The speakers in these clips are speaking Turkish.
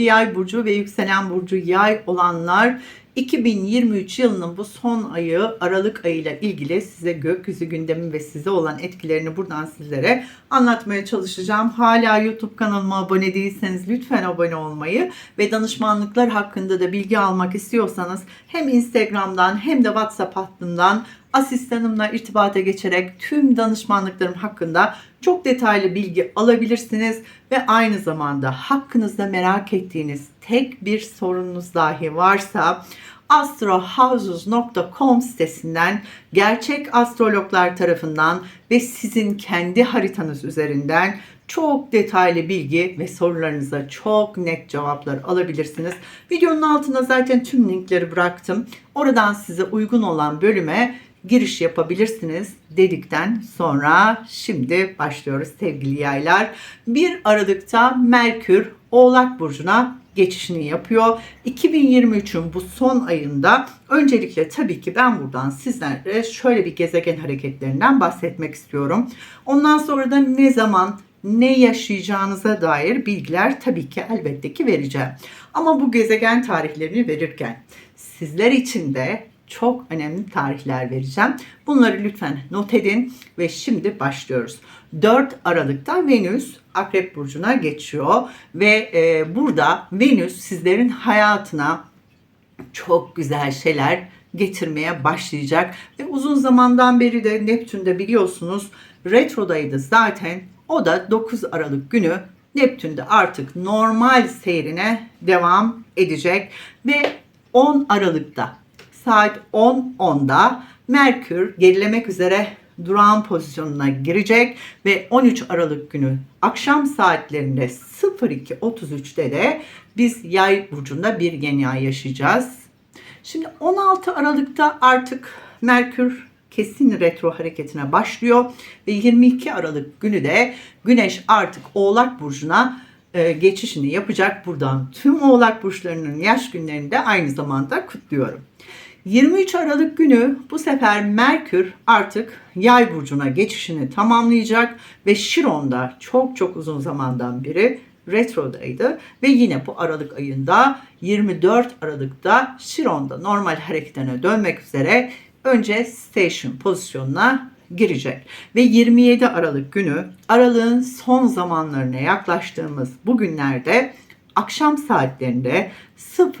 Yay burcu ve yükselen burcu yay olanlar 2023 yılının bu son ayı Aralık ayıyla ilgili size gökyüzü gündemi ve size olan etkilerini buradan sizlere anlatmaya çalışacağım. Hala YouTube kanalıma abone değilseniz lütfen abone olmayı ve danışmanlıklar hakkında da bilgi almak istiyorsanız hem Instagram'dan hem de WhatsApp hattından asistanımla irtibata geçerek tüm danışmanlıklarım hakkında çok detaylı bilgi alabilirsiniz ve aynı zamanda hakkınızda merak ettiğiniz tek bir sorununuz dahi varsa astrohouses.com sitesinden gerçek astrologlar tarafından ve sizin kendi haritanız üzerinden çok detaylı bilgi ve sorularınıza çok net cevaplar alabilirsiniz. Videonun altına zaten tüm linkleri bıraktım. Oradan size uygun olan bölüme giriş yapabilirsiniz dedikten sonra şimdi başlıyoruz sevgili yaylar. 1 Aralık'ta Merkür Oğlak Burcu'na geçişini yapıyor. 2023'ün bu son ayında öncelikle tabii ki ben buradan sizlere şöyle bir gezegen hareketlerinden bahsetmek istiyorum. Ondan sonra da ne zaman ne yaşayacağınıza dair bilgiler tabii ki elbette ki vereceğim. Ama bu gezegen tarihlerini verirken sizler için de çok önemli tarihler vereceğim. Bunları lütfen not edin ve şimdi başlıyoruz. 4 Aralık'ta Venüs Akrep Burcu'na geçiyor ve e, burada Venüs sizlerin hayatına çok güzel şeyler getirmeye başlayacak ve uzun zamandan beri de Neptün'de biliyorsunuz retrodaydı zaten. O da 9 Aralık günü Neptün'de artık normal seyrine devam edecek ve 10 Aralık'ta saat 10.10'da Merkür gerilemek üzere durağan pozisyonuna girecek ve 13 Aralık günü akşam saatlerinde 02.33'te de biz yay burcunda bir yeni ay yaşayacağız. Şimdi 16 Aralık'ta artık Merkür kesin retro hareketine başlıyor ve 22 Aralık günü de Güneş artık Oğlak burcuna e, geçişini yapacak. Buradan tüm Oğlak burçlarının yaş günlerini de aynı zamanda kutluyorum. 23 Aralık günü bu sefer Merkür artık Yay burcuna geçişini tamamlayacak ve Şiron'da çok çok uzun zamandan beri retrodaydı ve yine bu Aralık ayında 24 Aralık'ta Şiron'da normal hareketine dönmek üzere önce station pozisyonuna girecek. Ve 27 Aralık günü aralığın son zamanlarına yaklaştığımız bu günlerde akşam saatlerinde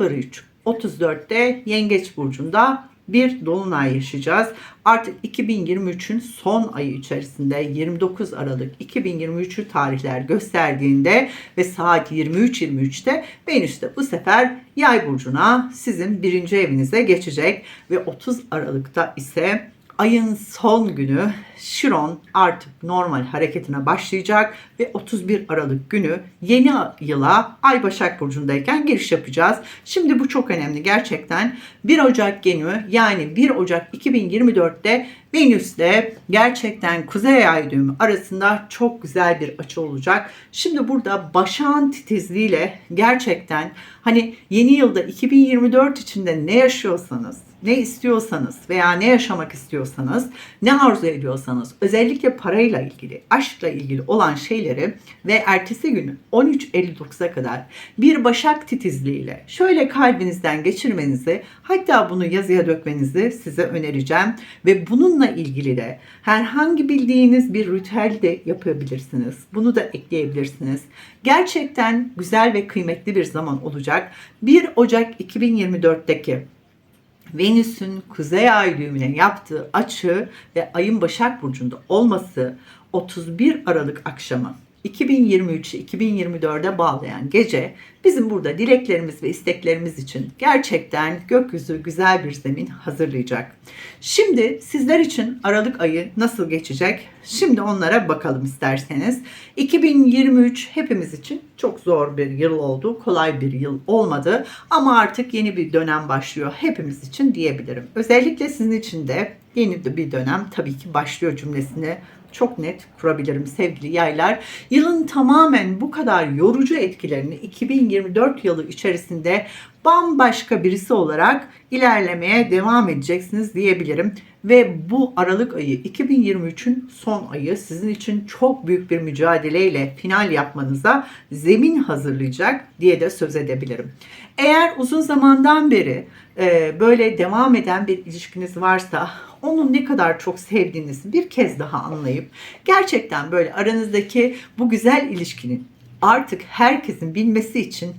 03 34'te Yengeç Burcu'nda bir dolunay yaşayacağız. Artık 2023'ün son ayı içerisinde 29 Aralık 2023'ü tarihler gösterdiğinde ve saat 23.23'te Venüs de bu sefer Yay burcuna sizin birinci evinize geçecek ve 30 Aralık'ta ise ayın son günü Şiron artık normal hareketine başlayacak ve 31 Aralık günü yeni yıla Ay Başak Burcu'ndayken giriş yapacağız. Şimdi bu çok önemli gerçekten. 1 Ocak günü yani 1 Ocak 2024'te Venüs'le gerçekten Kuzey Ay düğümü arasında çok güzel bir açı olacak. Şimdi burada başağın titizliğiyle gerçekten hani yeni yılda 2024 içinde ne yaşıyorsanız ne istiyorsanız veya ne yaşamak istiyorsanız, ne arzu ediyorsanız, özellikle parayla ilgili, aşkla ilgili olan şeyleri ve ertesi günü 13.59'a kadar bir başak titizliğiyle şöyle kalbinizden geçirmenizi, hatta bunu yazıya dökmenizi size önereceğim ve bununla ilgili de herhangi bildiğiniz bir ritüel de yapabilirsiniz. Bunu da ekleyebilirsiniz. Gerçekten güzel ve kıymetli bir zaman olacak. 1 Ocak 2024'teki Venüs'ün kuzey ay düğümüne yaptığı açı ve ayın Başak Burcu'nda olması 31 Aralık akşamı 2023'ü 2024'e bağlayan gece bizim burada dileklerimiz ve isteklerimiz için gerçekten gökyüzü güzel bir zemin hazırlayacak. Şimdi sizler için Aralık ayı nasıl geçecek? Şimdi onlara bakalım isterseniz. 2023 hepimiz için çok zor bir yıl oldu. Kolay bir yıl olmadı ama artık yeni bir dönem başlıyor hepimiz için diyebilirim. Özellikle sizin için de yeni bir dönem tabii ki başlıyor cümlesini çok net kurabilirim sevgili yaylar. Yılın tamamen bu kadar yorucu etkilerini 2024 yılı içerisinde bambaşka birisi olarak ilerlemeye devam edeceksiniz diyebilirim. Ve bu Aralık ayı 2023'ün son ayı sizin için çok büyük bir mücadeleyle final yapmanıza zemin hazırlayacak diye de söz edebilirim. Eğer uzun zamandan beri e, böyle devam eden bir ilişkiniz varsa onu ne kadar çok sevdiğinizi bir kez daha anlayıp gerçekten böyle aranızdaki bu güzel ilişkinin artık herkesin bilmesi için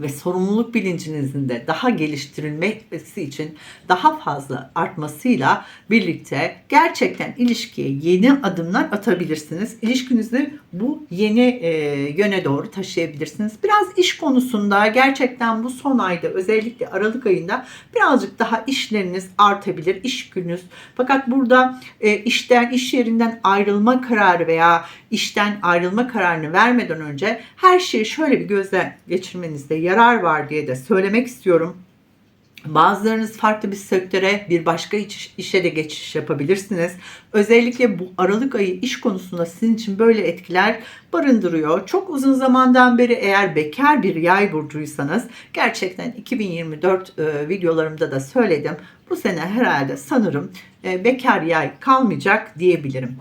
ve sorumluluk bilincinizin de daha geliştirilmesi için daha fazla artmasıyla birlikte gerçekten ilişkiye yeni adımlar atabilirsiniz. İlişkinizi bu yeni e, yöne doğru taşıyabilirsiniz. Biraz iş konusunda gerçekten bu son ayda özellikle Aralık ayında birazcık daha işleriniz artabilir, iş gününüz. Fakat burada e, işten, iş yerinden ayrılma kararı veya işten ayrılma kararını vermeden önce her şeyi şöyle bir gözden geçirmenizde yarar var diye de söylemek istiyorum. Bazılarınız farklı bir sektöre, bir başka iş, işe de geçiş yapabilirsiniz. Özellikle bu Aralık ayı iş konusunda sizin için böyle etkiler barındırıyor. Çok uzun zamandan beri eğer bekar bir yay burcuysanız gerçekten 2024 e, videolarımda da söyledim. Bu sene herhalde sanırım e, bekar yay kalmayacak diyebilirim.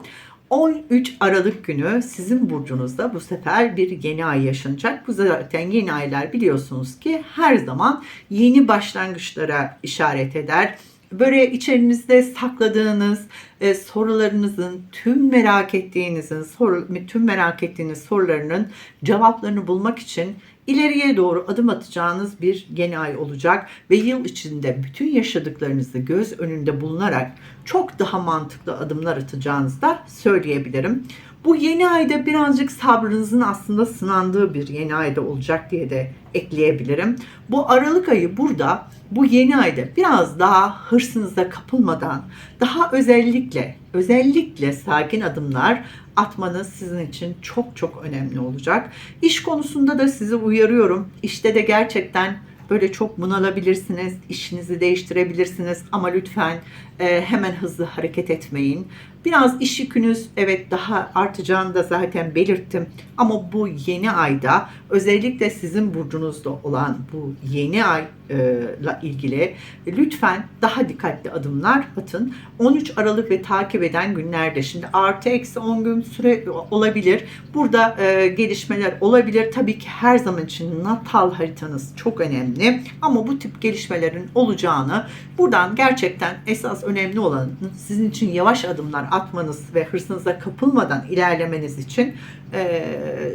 13 Aralık günü sizin burcunuzda bu sefer bir yeni ay yaşanacak. Bu zaten yeni aylar biliyorsunuz ki her zaman yeni başlangıçlara işaret eder. Böyle içerinizde sakladığınız e, sorularınızın, tüm merak ettiğinizin, soru, tüm merak ettiğiniz sorularının cevaplarını bulmak için ileriye doğru adım atacağınız bir yeni ay olacak ve yıl içinde bütün yaşadıklarınızı göz önünde bulunarak çok daha mantıklı adımlar atacağınızı da söyleyebilirim. Bu yeni ayda birazcık sabrınızın aslında sınandığı bir yeni ayda olacak diye de ekleyebilirim. Bu Aralık ayı burada bu yeni ayda biraz daha hırsınıza kapılmadan daha özellikle özellikle sakin adımlar atmanız sizin için çok çok önemli olacak. İş konusunda da sizi uyarıyorum. İşte de gerçekten böyle çok bunalabilirsiniz, işinizi değiştirebilirsiniz ama lütfen e, hemen hızlı hareket etmeyin. Biraz iş yükünüz evet daha artacağını da zaten belirttim ama bu yeni ayda özellikle sizin burcunuzda olan bu yeni ayla ilgili lütfen daha dikkatli adımlar atın. 13 Aralık ve takip eden günlerde şimdi artı eksi 10 gün süre olabilir. Burada e, gelişmeler olabilir. Tabii ki her zaman için natal haritanız çok önemli ama bu tip gelişmelerin olacağını buradan gerçekten esas önemli olan sizin için yavaş adımlar atmanız ve hırsınıza kapılmadan ilerlemeniz için e,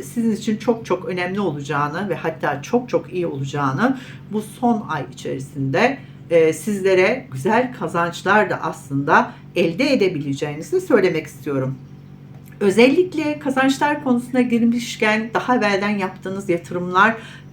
sizin için çok çok önemli olacağını ve hatta çok çok iyi olacağını bu son ay içerisinde e, sizlere güzel kazançlar da aslında elde edebileceğinizi söylemek istiyorum. Özellikle kazançlar konusuna girmişken daha evvelden yaptığınız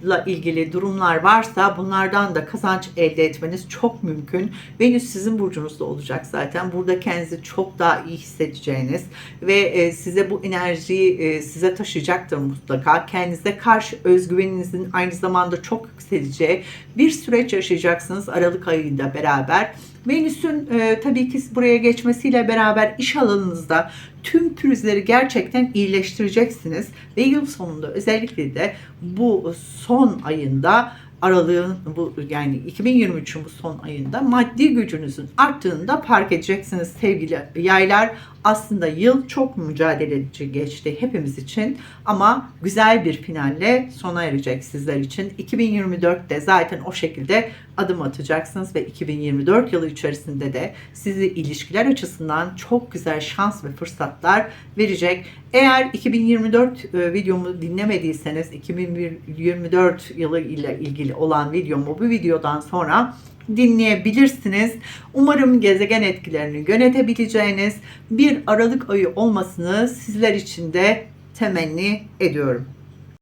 yatırımlarla ilgili durumlar varsa bunlardan da kazanç elde etmeniz çok mümkün. Venüs sizin burcunuzda olacak zaten. Burada kendinizi çok daha iyi hissedeceğiniz ve e, size bu enerjiyi e, size taşıyacaktır mutlaka. Kendinize karşı özgüveninizin aynı zamanda çok yükseleceği bir süreç yaşayacaksınız Aralık ayında beraber. Venüs'ün e, tabii ki buraya geçmesiyle beraber iş alanınızda tüm pürüzleri gerçekten iyileştireceksiniz ve yıl sonunda özellikle de bu son ayında aralığın bu yani 2023'ün bu son ayında maddi gücünüzün arttığını da fark edeceksiniz sevgili yaylar. Aslında yıl çok mücadeleci geçti hepimiz için ama güzel bir finalle sona erecek sizler için. 2024'te zaten o şekilde adım atacaksınız ve 2024 yılı içerisinde de sizi ilişkiler açısından çok güzel şans ve fırsatlar verecek. Eğer 2024 e, videomu dinlemediyseniz 2024 yılı ile ilgili olan videomu bu videodan sonra dinleyebilirsiniz. Umarım gezegen etkilerini yönetebileceğiniz bir Aralık ayı olmasını sizler için de temenni ediyorum.